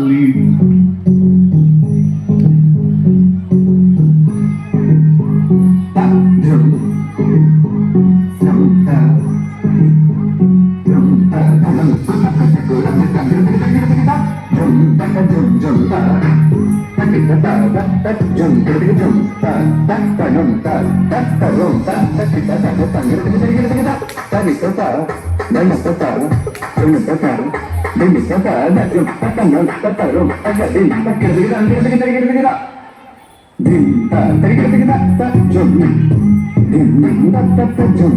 believe. Thank you. Demi kata ada yang kata nak kata rom kata eh tak kira kita kira kita kira kita kira Demi tak tak kira kita tak jom Demi tak tak tak jom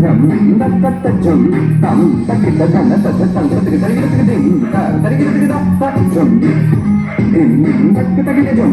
Demi tak tak tak jom Tam tak kita jom tak tak tak tak kita kira kita Demi tak tak kira kita tak jom Demi tak kita kira jom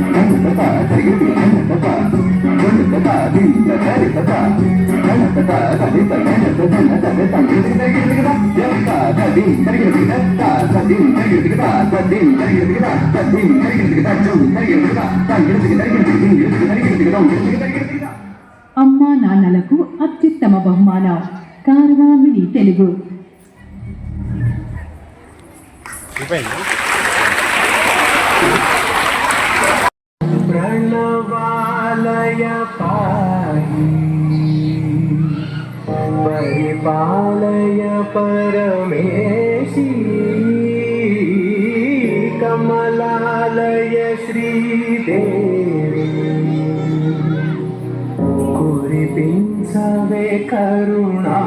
తది తది అమ్మా నాన్నలకు అత్యుత్తమ బహుమానం. కార్వామిని తెలుగు. ప్రణవాలయ పాయి. परिपालय परमेशी कमलालय श्रीदेवी कुरिपिंसवे करुणा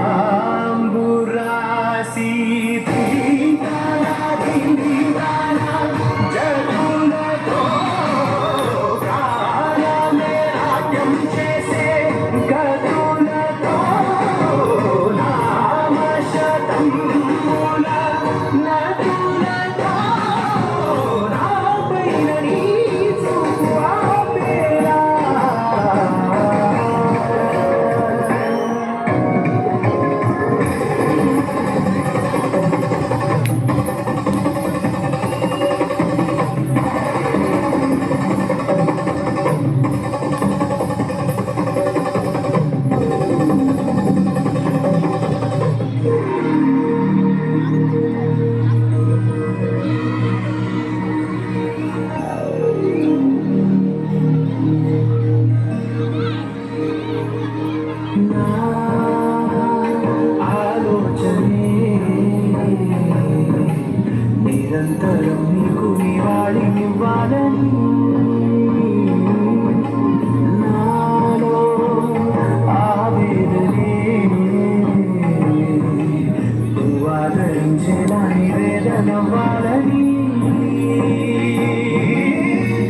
నిరంతరం నీకు వాడినివ్వాలని నాలో ఆవేదనే నువ్వు ఆదరించేలా నివేదనవ్వాలని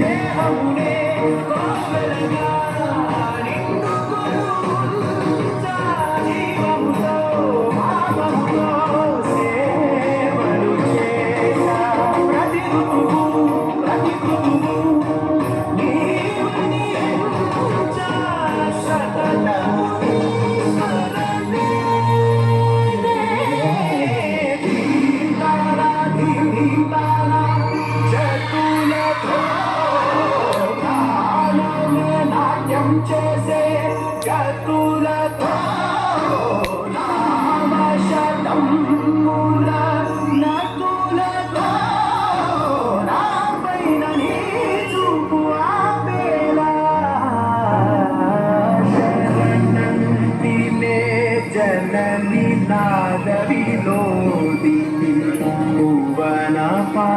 దేహమునే ಚಲನಿ ನಾದ ವಿಲೋದಿ ಭುವನ ಪಾ